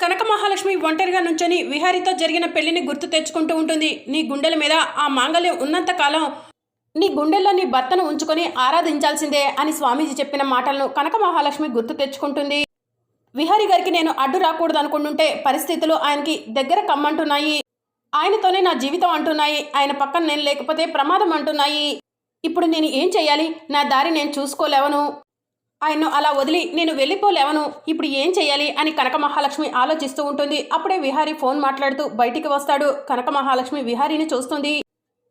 కనక మహాలక్ష్మి ఒంటరిగా నుంచొని విహారీతో జరిగిన పెళ్ళిని గుర్తు తెచ్చుకుంటూ ఉంటుంది. నీ గుండెల మీద ఆ మాంగల్యం ఉన్నంతకాలం నీ గుండెల్లో నీ భర్తను ఉంచుకొని ఆరాధించాల్సిందే అని స్వామీజీ చెప్పిన మాటలను కనక మహాలక్ష్మి గుర్తు తెచ్చుకుంటుంది. విహారీ గారికి నేను అడ్డు రాకూడదు అనుకుంటుంటే పరిస్థితులు ఆయనకి దగ్గర కమ్మంటున్నాయి. ఆయనతోనే నా జీవితం అంటున్నాయి. ఆయన పక్కన నేను లేకపోతే ప్రమాదం అంటున్నాయి. ఇప్పుడు నేను ఏం చేయాలి? నా దారి నేను చూసుకోలేవను. ఆయన్ను అలా వదిలి నేను వెళ్ళిపోలేవను ఇప్పుడు ఏం చేయాలి అని కనక మహాలక్ష్మి ఆలోచిస్తూ ఉంటుంది. అప్పుడే విహారీ ఫోన్ మాట్లాడుతూ బయటికి వస్తాడు. కనక మహాలక్ష్మి విహారీని చూస్తుంది.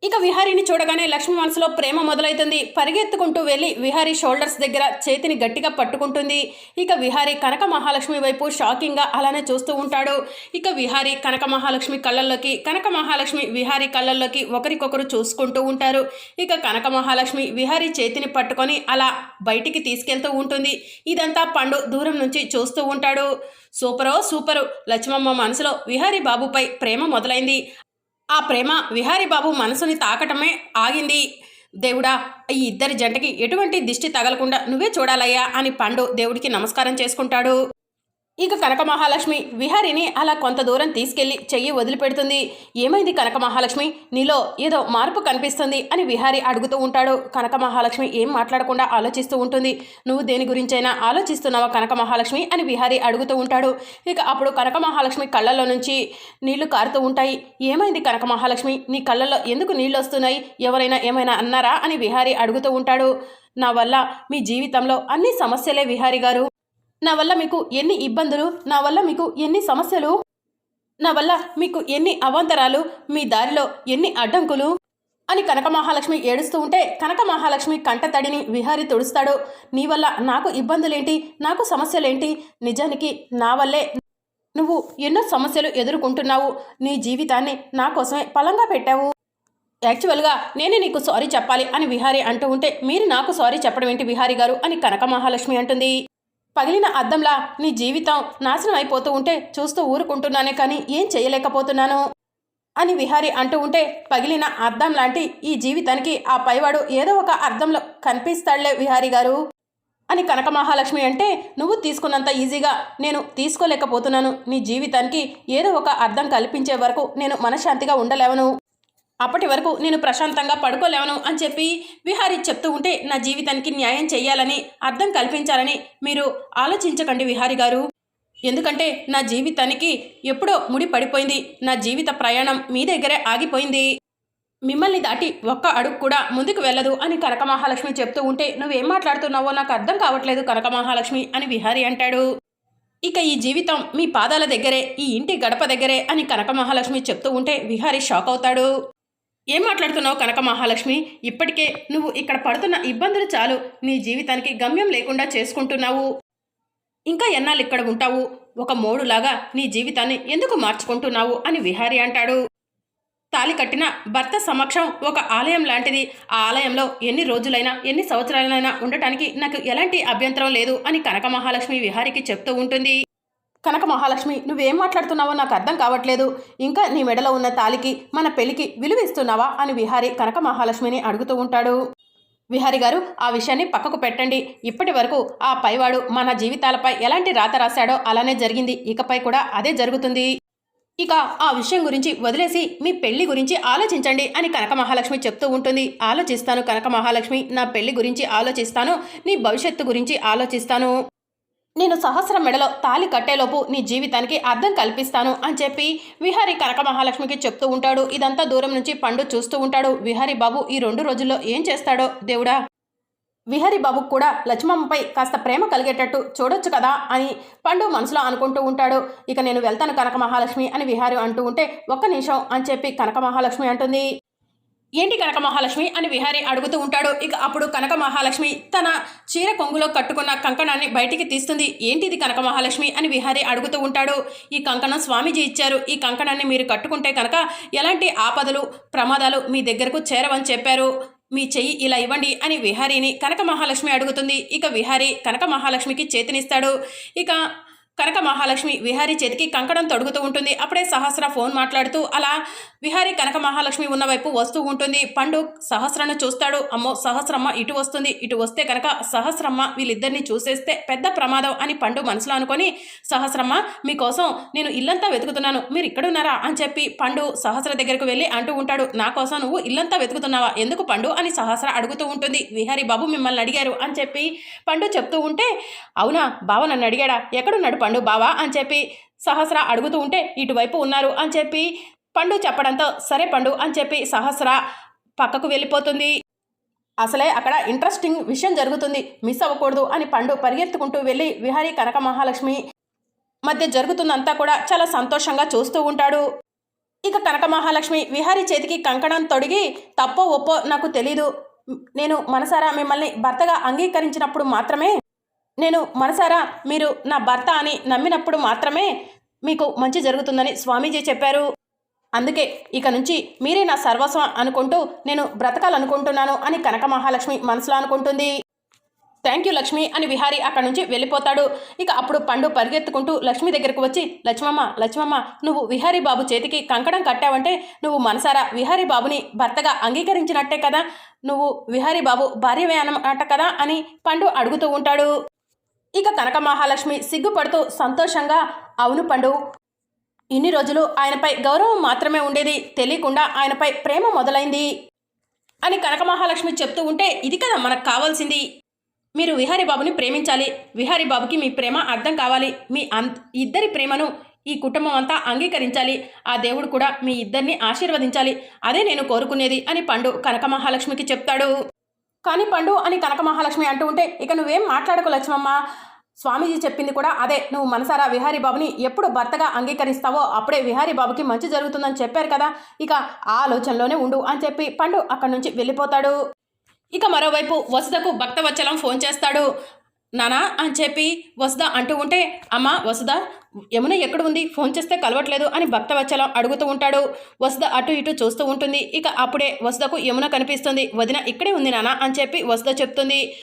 ఇక విహారీని చూడగానే లక్ష్మి మనసులో ప్రేమ మొదలవుతుంది. పరిగెత్తుకుంటూ వెళ్ళి విహారీ షోల్డర్స్ దగ్గర చేతిని గట్టిగా పట్టుకుంటుంది. ఇక విహారీ కనక మహాలక్ష్మి వైపు షాకింగ్గా అలానే చూస్తూ ఉంటాడు. ఇక విహారీ కనక మహాలక్ష్మి కళ్ళల్లోకి కనక మహాలక్ష్మి విహారీ కళ్ళల్లోకి ఒకరికొకరు చూసుకుంటూ ఉంటారు. ఇక కనక మహాలక్ష్మి విహారీ చేతిని పట్టుకొని అలా బయటికి తీసుకెళ్తూ ఉంటుంది. ఇదంతా పండు దూరం నుంచి చూస్తూ ఉంటాడు. సూపరో సూపరు. లక్ష్మమ్మ మనసులో విహారీ బాబుపై ప్రేమ మొదలైంది. ఆ ప్రేమ విహారీబాబు మనసుని తాకటమే ఆగింది. దేవుడా ఈ ఇద్దరి జంటకి ఎటువంటి దిష్టి తగలకుండా నువ్వే చూడాలయ్యా అని పండు దేవుడికి నమస్కారం చేసుకుంటాడు. ఇక కనక మహాలక్ష్మి విహారిని అలా కొంత దూరం తీసుకెళ్ళి చెయ్యి వదిలిపెడుతుంది. ఏమైంది కనక మహాలక్ష్మి? నీలో ఏదో మార్పు కనిపిస్తుంది అని విహారి అడుగుతూ ఉంటాడు. కనక మహాలక్ష్మి ఏం మాట్లాడకుండా ఆలోచిస్తూ ఉంటుంది. నువ్వు దేని గురించైనా ఆలోచిస్తున్నావా కనక మహాలక్ష్మి అని విహారి అడుగుతూ ఉంటాడు. ఇక అప్పుడు కనక మహాలక్ష్మి కళ్ళల్లో నుంచి నీళ్ళు కారుతూ ఉంటాయి. ఏమైంది కనక మహాలక్ష్మి? నీ కళ్ళల్లో ఎందుకు నీళ్ళు వస్తున్నాయి? ఎవరైనా ఏమైనా అన్నారా? అని విహారి అడుగుతూ ఉంటాడు. నా వల్ల మీ జీవితంలో అన్ని సమస్యలే విహారి గారు. నా వల్ల మీకు ఎన్ని ఇబ్బందులు నా వల్ల మీకు ఎన్ని సమస్యలు నా వల్ల మీకు ఎన్ని అవాంతరాలు మీ దారిలో ఎన్ని అడ్డంకులు అని కనక మహాలక్ష్మి ఏడుస్తూ ఉంటే కనక మహాలక్ష్మి కంటతడిని విహారి తుడుస్తాడు. నీ వల్ల నాకు ఇబ్బందులేంటి? నాకు సమస్యలేంటి? నిజానికి నా వల్లే నువ్వు ఎన్నో సమస్యలు ఎదుర్కొంటున్నావు. నీ జీవితాన్ని నా కోసమే పలంగా పెట్టావు. యాక్చువల్గా నేనే నీకు సారీ చెప్పాలి అని విహారి అంటూ ఉంటే మీరు నాకు సారీ చెప్పడం ఏంటి విహారి గారు అని కనక మహాలక్ష్మి అంటుంది. పగిలిన అద్దంలా నీ జీవితం నాశనం అయిపోతూ ఉంటే చూస్తూ ఊరుకుంటున్నానే కానీ ఏం చేయలేకపోతున్నాను? అని విహారి అంటూ ఉంటే పగిలిన అర్థం లాంటి ఈ జీవితానికి ఆ పైవాడు ఏదో ఒక అర్థంలో కనిపిస్తాడులే విహారి గారు. అని కనక మహాలక్ష్మి అంటే నువ్వు తీసుకున్నంత ఈజీగా నేను తీసుకోలేకపోతున్నాను. నీ జీవితానికి ఏదో ఒక అర్థం కల్పించే వరకు నేను మనశ్శాంతిగా ఉండలేవను. అప్పటి వరకు నేను ప్రశాంతంగా పడుకోలేవను అని చెప్పి విహారీ చెప్తూ ఉంటే నా జీవితానికి న్యాయం చేయాలని అర్థం కల్పించాలని మీరు ఆలోచించకండి విహారీ గారు. ఎందుకంటే నా జీవితానికి ఎప్పుడో ముడి పడిపోయింది. నా జీవిత ప్రయాణం మీ దగ్గరే ఆగిపోయింది. మిమ్మల్ని దాటి ఒక్క అడుగు కూడా ముందుకు వెళ్ళదు అని కనక మహాలక్ష్మి చెప్తూ ఉంటే నువ్వేం మాట్లాడుతున్నావో నాకు అర్థం కావట్లేదు కనక మహాలక్ష్మి అని విహారీ అంటాడు. ఇక ఈ జీవితం మీ పాదాల దగ్గరే ఈ ఇంటి గడప దగ్గరే అని కనక మహాలక్ష్మి చెప్తూ ఉంటే విహారీ షాక్ అవుతాడు. ఏం మాట్లాడుతున్నావు కనక మహాలక్ష్మి? ఇప్పటికే నువ్వు ఇక్కడ పడుతున్న ఇబ్బందులు చాలు. నీ జీవితానికి గమ్యం లేకుండా చేసుకుంటున్నావు. ఇంకా ఎన్నాళ్ళు ఇక్కడ ఉంటావు? ఒక మోడులాగా నీ జీవితాన్ని ఎందుకు మార్చుకుంటున్నావు అని విహారీ అంటాడు. తాలి కట్టిన భర్త సమక్షం ఒక ఆలయం లాంటిది. ఆ ఆలయంలో ఎన్ని రోజులైనా ఎన్ని సంవత్సరాలైనా ఉండటానికి నాకు ఎలాంటి అభ్యంతరం లేదు అని కనక మహాలక్ష్మి విహారికి చెప్తూ ఉంటుంది. కనక మహాలక్ష్మి నువ్వేం మాట్లాడుతున్నావో నాకు అర్థం కావట్లేదు. ఇంకా నీ మెడలో ఉన్న తాలికి మన పెళ్ళికి విలువిస్తున్నావా అని విహారి కనక మహాలక్ష్మిని అడుగుతూ ఉంటాడు. విహారి గారు ఆ విషయాన్ని పక్కకు పెట్టండి. ఇప్పటి వరకు ఆ పైవాడు మన జీవితాలపై ఎలాంటి రాత రాశాడో అలానే జరిగింది. ఇకపై కూడా అదే జరుగుతుంది. ఇక ఆ విషయం గురించి వదిలేసి మీ పెళ్ళి గురించి ఆలోచించండి అని కనక మహాలక్ష్మి చెప్తూ ఉంటుంది. ఆలోచిస్తాను కనక మహాలక్ష్మి నా పెళ్ళి గురించి ఆలోచిస్తాను నీ భవిష్యత్తు గురించి ఆలోచిస్తాను. నేను సహస్రం మెడలో తాలి కట్టేలోపు నీ జీవితానికి అర్థం కల్పిస్తాను అని చెప్పి విహారి కనక మహాలక్ష్మికి చెప్తూ ఉంటాడు. ఇదంతా దూరం నుంచి పండు చూస్తూ ఉంటాడు. విహారి బాబు ఈ రెండు రోజుల్లో ఏం చేస్తాడో దేవుడా? విహరి బాబుకు కూడా లక్ష్మమ్మపై కాస్త ప్రేమ కలిగేటట్టు చూడొచ్చు కదా అని పండు మనసులో అనుకుంటూ ఉంటాడు. ఇక నేను వెళ్తాను కనక మహాలక్ష్మి అని విహారి అంటూ ఉంటే ఒక్క నిమిషం అని చెప్పి కనక మహాలక్ష్మి అంటుంది. ఏంటి కనక మహాలక్ష్మి అని విహారి అడుగుతూ ఉంటాడు. ఇక అప్పుడు కనక మహాలక్ష్మి తన చీర కొంగులో కట్టుకున్న కంకణాన్ని బయటికి తీస్తుంది. ఏంటిది కనక మహాలక్ష్మి అని విహారి అడుగుతూ ఉంటాడు. ఈ కంకణం స్వామీజీ ఇచ్చారు. ఈ కంకణాన్ని మీరు కట్టుకుంటే కనుక ఎలాంటి ఆపదలు ప్రమాదాలు మీ దగ్గరకు చేరవని చెప్పారు. మీ చెయ్యి ఇలా ఇవ్వండి అని విహారీని కనక మహాలక్ష్మి అడుగుతుంది. ఇక విహారీ కనక మహాలక్ష్మికి చేతినిస్తాడు. ఇక కనక మహాలక్ష్మి విహారీ చేతికి కంకణం తొడుగుతూ ఉంటుంది. అప్పుడే సహస్ర ఫోన్ మాట్లాడుతూ అలా విహారీ కనక మహాలక్ష్మి ఉన్న వైపు వస్తూ ఉంటుంది. పండు సహస్రను చూస్తాడు. అమ్మో సహస్రమ్మ ఇటు వస్తుంది. ఇటు వస్తే కనుక సహస్రమ్మ వీళ్ళిద్దరిని చూసేస్తే పెద్ద ప్రమాదం అని పండు మనసులో అనుకొని సహస్రమ్మ మీకోసం నేను ఇల్లంతా వెతుకుతున్నాను. మీరు ఇక్కడ ఉన్నారా అని చెప్పి పండు సహస్ర దగ్గరకు వెళ్ళి అంటూ ఉంటాడు. నా కోసం నువ్వు ఇల్లంతా వెతుకుతున్నావా? ఎందుకు పండు? అని సహస్ర అడుగుతూ ఉంటుంది. విహారీ బాబు మిమ్మల్ని అడిగారు అని చెప్పి పండు చెప్తూ ఉంటే అవునా బావ నన్ను అడిగాడా? ఎక్కడున్నాడు పండు బావా అని చెప్పి సహస్ర అడుగుతూ ఉంటే ఇటువైపు ఉన్నారు అని చెప్పి పండు చెప్పడంతో సరే పండు అని చెప్పి సహస్ర పక్కకు వెళ్ళిపోతుంది. అసలే అక్కడ ఇంట్రెస్టింగ్ విషయం జరుగుతుంది. మిస్ అవ్వకూడదు అని పండు పరిగెత్తుకుంటూ వెళ్ళి విహారీ కనక మహాలక్ష్మి మధ్య జరుగుతుందంతా కూడా చాలా సంతోషంగా చూస్తూ ఉంటాడు. ఇక కనక మహాలక్ష్మి విహారీ చేతికి కంకణం తొడిగి తప్పో ఒప్పో నాకు తెలీదు. నేను మనసారా మిమ్మల్ని భర్తగా అంగీకరించినప్పుడు మాత్రమే నేను మనసారా మీరు నా భర్త అని నమ్మినప్పుడు మాత్రమే మీకు మంచి జరుగుతుందని స్వామీజీ చెప్పారు. అందుకే ఇక నుంచి మీరే నా సర్వస్వం అనుకుంటూ నేను బ్రతకాలనుకుంటున్నాను అని కనక మహాలక్ష్మి మనసులో అనుకుంటుంది. థ్యాంక్ యూ లక్ష్మి అని విహారీ అక్కడి నుంచి వెళ్ళిపోతాడు. ఇక అప్పుడు పండు పరిగెత్తుకుంటూ లక్ష్మి దగ్గరకు వచ్చి లక్ష్మమ్మ లక్ష్మమ్మ నువ్వు విహారీ బాబు చేతికి కంకణం కట్టావంటే నువ్వు మనసారా విహారీ బాబుని భర్తగా అంగీకరించినట్టే కదా? నువ్వు విహారీ బాబు భార్యవే అన్నమాట కదా? అని పండు అడుగుతూ ఉంటాడు. ఇక కనక మహాలక్ష్మి సిగ్గుపడుతూ సంతోషంగా అవును పండు ఇన్ని రోజులు ఆయనపై గౌరవం మాత్రమే ఉండేది తెలియకుండా ఆయనపై ప్రేమ మొదలైంది అని కనక మహాలక్ష్మి చెప్తూ ఉంటే ఇది కదా మనకు కావాల్సింది. మీరు విహారీబాబుని ప్రేమించాలి. విహారీబాబుకి మీ ప్రేమ అర్థం కావాలి. మీ అం ఇద్దరి ప్రేమను ఈ కుటుంబం అంతా అంగీకరించాలి. ఆ దేవుడు కూడా మీ ఇద్దరిని ఆశీర్వదించాలి. అదే నేను కోరుకునేది అని పండు కనక మహాలక్ష్మికి చెప్తాడు. కానీ పండు అని కనక మహాలక్ష్మి అంటూ ఉంటే ఇక నువ్వేం మాట్లాడకు లక్ష్మమ్మ. స్వామీజీ చెప్పింది కూడా అదే. నువ్వు మనసారా విహారీ బాబుని ఎప్పుడు భర్తగా అంగీకరిస్తావో అప్పుడే విహారీ బాబుకి మంచి జరుగుతుందని చెప్పారు కదా. ఇక ఆ ఆలోచనలోనే ఉండు అని చెప్పి పండు అక్కడి నుంచి వెళ్ళిపోతాడు. ఇక మరోవైపు వసుదకు భక్తవచ్చలం ఫోన్ చేస్తాడు. నానా అని చెప్పి వసుద అంటూ ఉంటే అమ్మ వసుద యమున ఎక్కడ ఉంది ఫోన్ చేస్తే కలవట్లేదు అని భక్తవచ్చలం అడుగుతూ ఉంటాడు. వసుద అటు ఇటు చూస్తూ ఉంటుంది. ఇక అప్పుడే వసుదకు యమున కనిపిస్తుంది. వదిన ఇక్కడే ఉంది నానా అని చెప్పి వసుద చెప్తుంది.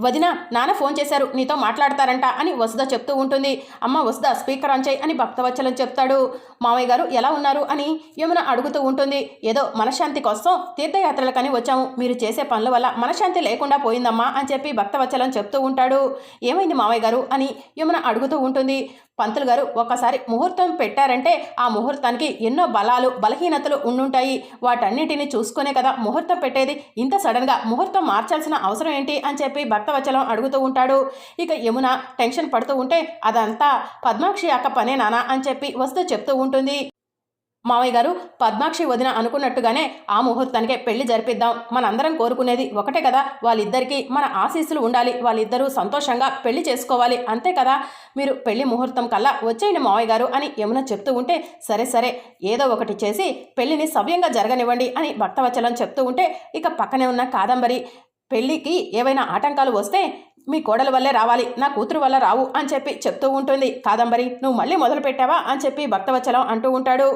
వదిన నాన్న ఫోన్ చేశారు. నీతో మాట్లాడతారంట అని వసుద చెప్తూ ఉంటుంది. అమ్మ వసుద స్పీకర్ ఆన్ చేయి అని భక్తవచ్చలం చెప్తాడు. మామయ్య గారు ఎలా ఉన్నారు? అని యమున అడుగుతూ ఉంటుంది. ఏదో మనశ్శాంతి కోసం తీర్థయాత్రలకని వచ్చాము. మీరు చేసే పనుల వల్ల మనశ్శాంతి లేకుండా పోయిందమ్మా అని చెప్పి భక్తవచ్చలం చెప్తూ ఉంటాడు. ఏమైంది మామయ్య గారు? అని యమున అడుగుతూ ఉంటుంది. పంతులు గారు ఒక్కసారి ముహూర్తం పెట్టారంటే ఆ ముహూర్తానికి ఎన్నో బలాలు బలహీనతలు ఉండుంటాయి. వాటన్నిటిని చూసుకునే కదా ముహూర్తం పెట్టేది. ఇంత సడన్గా ముహూర్తం మార్చాల్సిన అవసరం ఏంటి అని చెప్పి భక్తవచలం అడుగుతూ ఉంటాడు. ఇక యమున టెన్షన్ పడుతూ ఉంటే అదంతా పద్మాక్షి అక్క పనే నానా అని చెప్పి వస్తూ చెప్తూ ఉంటుంది. మావయ్య గారు పద్మాక్షి వదిన అనుకున్నట్టుగానే ఆ ముహూర్తానికే పెళ్ళి జరిపిద్దాం. మనందరం కోరుకునేది ఒకటే కదా. వాళ్ళిద్దరికీ మన ఆశీస్సులు ఉండాలి. వాళ్ళిద్దరూ సంతోషంగా పెళ్ళి చేసుకోవాలి. అంతే కదా? మీరు పెళ్ళి ముహూర్తం కల్లా వచ్చేయండి మామయ్య గారు అని యమున చెప్తూ ఉంటే సరే సరే ఏదో ఒకటి చేసి పెళ్ళిని సవ్యంగా జరగనివ్వండి అని భక్తవచలం చెప్తూ ఉంటే ఇక పక్కనే ఉన్న కాదంబరి పెళ్ళికి ఏవైనా ఆటంకాలు వస్తే మీ కోడల వల్లే రావాలి నా కూతురు వల్ల రావు అని చెప్పి చెప్తూ ఉంటుంది. కాదంబరి నువ్వు మళ్ళీ మొదలు పెట్టావా అని చెప్పి భక్తవచలం అంటూ ఉంటాడు.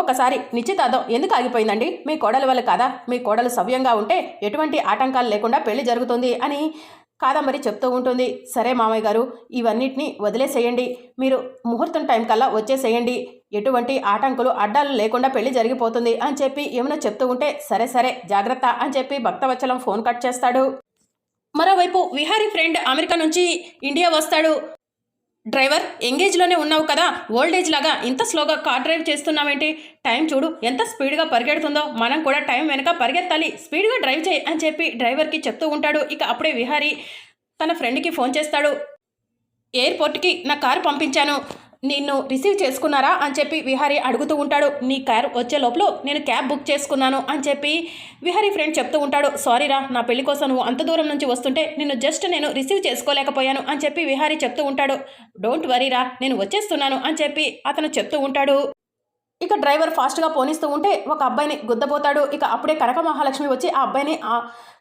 ఒకసారి నిశ్చితార్థం ఎందుకు ఆగిపోయిందండి? మీ కోడల వల్ల కాదా? మీ కోడలు సవ్యంగా ఉంటే ఎటువంటి ఆటంకాలు లేకుండా పెళ్ళి జరుగుతుంది అని కాదంబరి చెప్తూ ఉంటుంది. సరే మామయ్య గారు ఇవన్నిటిని వదిలేసేయండి. మీరు ముహూర్తం టైం కల్లా వచ్చేసేయండి. ఎటువంటి ఆటంకులు అడ్డాలు లేకుండా పెళ్ళి జరిగిపోతుంది అని చెప్పి ఏమైనా చెప్తూ ఉంటే సరే సరే జాగ్రత్త అని చెప్పి భక్తవచ్చలం ఫోన్ కట్ చేస్తాడు. మరోవైపు విహారీ ఫ్రెండ్ అమెరికా నుంచి ఇండియా వస్తాడు. డ్రైవర్ ఎంగేజ్లోనే ఉన్నావు కదా? ఓల్డ్ ఏజ్ లాగా ఇంత స్లోగా కార్ డ్రైవ్ చేస్తున్నావేంటి? టైం చూడు ఎంత స్పీడ్గా పరిగెడుతుందో. మనం కూడా టైం వెనక పరిగెత్తాలి. స్పీడ్గా డ్రైవ్ చేయి అని చెప్పి డ్రైవర్కి చెప్తూ ఉంటాడు. ఇక అప్పుడే విహారీ తన ఫ్రెండ్కి ఫోన్ చేస్తాడు. ఎయిర్పోర్ట్కి నా కారు పంపించాను. నిన్ను రిసీవ్ చేసుకున్నారా అని చెప్పి విహారీ అడుగుతూ ఉంటాడు. నీ క్యాబ్ వచ్చే లోపల నేను క్యాబ్ బుక్ చేసుకున్నాను అని చెప్పి విహారీ ఫ్రెండ్ చెప్తూ ఉంటాడు. సారీరా నా పెళ్ళి కోసం నువ్వు అంత దూరం నుంచి వస్తుంటే నిన్ను జస్ట్ నేను రిసీవ్ చేసుకోలేకపోయాను అని చెప్పి విహారీ చెప్తూ ఉంటాడు. డోంట్ వరీరా నేను వచ్చేస్తున్నాను అని చెప్పి అతను చెప్తూ ఉంటాడు. ఇక డ్రైవర్ ఫాస్ట్గా పోనిస్తూ ఉంటే ఒక అబ్బాయిని గుద్దపోతాడు ఇక అప్పుడే కనక మహాలక్ష్మి వచ్చి ఆ అబ్బాయిని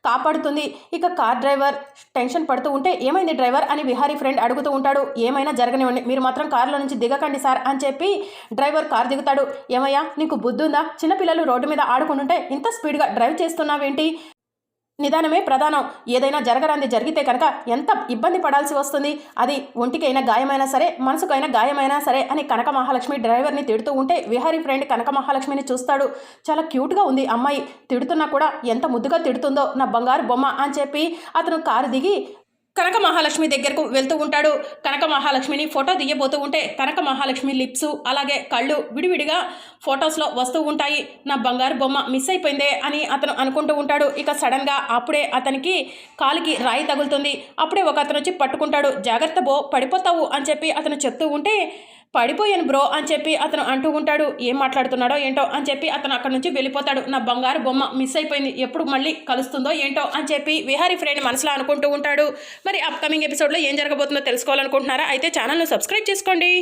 కాపాడుతుంది. ఇక కార్ డ్రైవర్ టెన్షన్ పడుతూ ఉంటే ఏమైంది డ్రైవర్? అని విహారీ ఫ్రెండ్ అడుగుతూ ఉంటాడు. ఏమైనా జరగనివ్వండి మీరు మాత్రం కారులో నుంచి దిగకండి సార్ అని చెప్పి డ్రైవర్ కార్ దిగుతాడు. ఏమయ్యా నీకు బుద్ధి ఉందా చిన్నపిల్లలు రోడ్డు మీద ఆడుకుంటుంటే ఇంత స్పీడ్గా డ్రైవ్ చేస్తున్నావేంటి? నిదానమే ప్రధానం. ఏదైనా జరగరాంది జరిగితే కనుక ఎంత ఇబ్బంది పడాల్సి వస్తుంది? అది ఒంటికైనా గాయమైనా సరే మనసుకైనా గాయమైనా సరే అని కనక మహాలక్ష్మి డ్రైవర్ని తిడుతూ ఉంటే విహారీ ఫ్రెండ్ కనక మహాలక్ష్మిని చూస్తాడు. చాలా క్యూట్గా ఉంది అమ్మాయి. తిడుతున్నా కూడా ఎంత ముద్దుగా తిడుతుందో నా బంగారు బొమ్మ అని చెప్పి అతను కారు దిగి కనక మహాలక్ష్మి దగ్గరకు వెళ్తూ ఉంటాడు. కనక మహాలక్ష్మిని ఫోటో తీయబోతూ ఉంటే కనక మహాలక్ష్మి లిప్స్ అలాగే కళ్ళు విడివిడిగా ఫొటోస్లో వస్తూ ఉంటాయి. నా బంగారు బొమ్మ మిస్ అయిపోయిందే అని అతను అనుకుంటూ ఉంటాడు. ఇక సడన్గా అప్పుడే అతనికి కాలికి రాయి తగులుతుంది. అప్పుడే ఒక అతను వచ్చి పట్టుకుంటాడు. జాగ్రత్త బో పడిపోతావు అని చెప్పి అతను చెప్తూ ఉంటే పడిపోయాను బ్రో అని చెప్పి అతను అంటూ ఉంటాడు. ఏం మాట్లాడుతున్నాడో ఏంటో అని చెప్పి అతను అక్కడ నుంచి వెళ్ళిపోతాడు. నా బంగారు బొమ్మ మిస్ అయిపోయింది. ఎప్పుడు మళ్ళీ కలుస్తుందో ఏంటో అని చెప్పి విహారీ ఫ్రెండ్ మనసులో అనుకుంటూ ఉంటాడు. మరి అప్కమింగ్ ఎపిసోడ్లో ఏం జరగబోతుందో తెలుసుకోవాలనుకుంటున్నారా? అయితే ఛానల్ను సబ్స్క్రైబ్ చేసుకోండి.